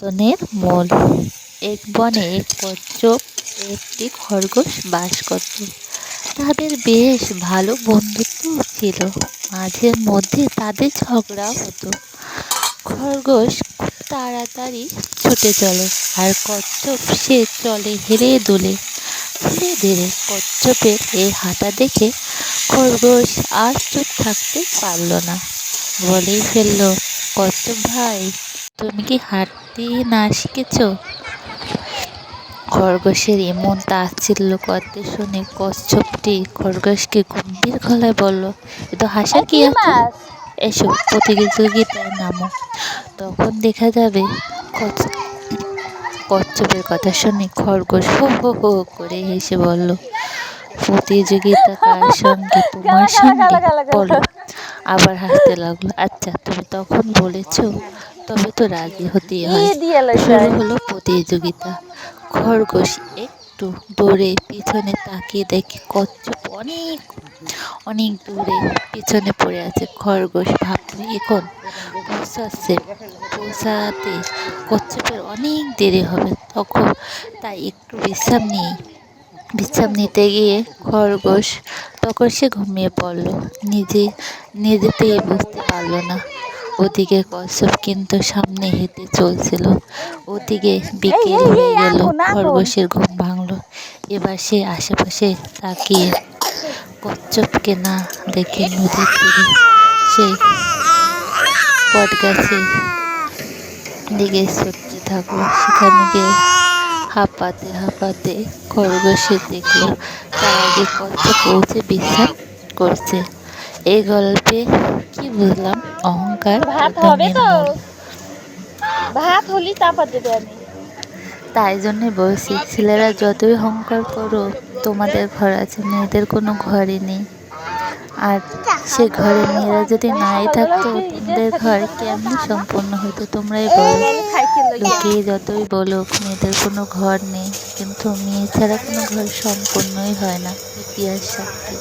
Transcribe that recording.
পতনের মূল এক বনে এক কচ্ছপ, একটি খরগোশ বাস করত। তাদের বেশ ভালো বন্ধুত্ব ছিল। মাঝে মধ্যে তাদের ঝগড়া হতো। খরগোশ খুব তাড়াতাড়ি ছুটে চলে আর কচ্ছপ সে চলে হেরে দুলে। ধীরে ধীরে কচ্ছপের এই হাঁটা দেখে খরগোশ আর চুপ থাকতে পারল না। বলেই ফেলল, কচ্ছপ ভাই, তুমি কি হাঁটতে না শিখেছ? খরগোশের এমন তাচ্ছিল্য করতে শুনে কচ্ছপটি খরগোশকে গম্ভীর গলায় বলল এ তো হাসার কি আছে? এসো প্রতিযোগিতায় নামো। তখন দেখা যাবে কচ্ছপের কথা শুনে খরগোশ হো হো হো করে হেসে বলল প্রতিযোগিতা কার সঙ্গে তোমার সঙ্গে? বলো। আবার হাসতে লাগল আচ্ছা তুমি তখন বলেছ তবে তো রাজি হতেই হয়। শুরু হলো প্রতিযোগিতা। খরগোশ একটু দূরে পিছনে তাকিয়ে দেখে কচ্ছপ অনেক অনেক দূরে পিছনে পড়ে আছে। খরগোশ ভাবলো এখন পৌঁছাচ্ছে পৌঁছাতে কচ্ছপের অনেক দেরি হবে। তখন তাই একটু বিশ্রাম নিই। বিশ্রাম নিতে গিয়ে খরগোশ তখন সে ঘুমিয়ে পড়ল। নিজে নিজেতেই বুঝতে পারল না। ওদিকে কচ্ছপ কিন্তু সামনে হেঁটে চলছিল। ওদিকে বিকেল হয়ে গেল খরগোশের ঘুম ভাঙলো। এবার সে আশেপাশে তাকিয়ে কচ্ছপকে না দেখে নদীর তীরে সেই বট গাছে দিকে ছুটতে থাকল। সেখানে গিয়ে হাঁপাতে হাঁপাতে খরগোশে দেখল তার আগে কচ্ছপ পৌঁছে বিশ্রাম করছে। এই গল্পে কি বুঝলাম? অহংকার ভাত হবে তো। ভাত হলি তারপর দেবে আমি। তাই জন্যে বলছি ছেলেরা যতই অহংকার করো তোমাদের ঘর আছে মেয়েদের কোনো ঘরই নেই। আর সে ঘরে মেয়েরা যদি নাই থাকতো তোমাদের ঘর কেমন সম্পূর্ণ হতো তোমরাই বলো। লোকে যতই বলো মেয়েদের কোনো ঘর নেই। কিন্তু মেয়ে ছাড়া কোনো ঘর সম্পূর্ণই হয় না ইতিহাস সাক্ষী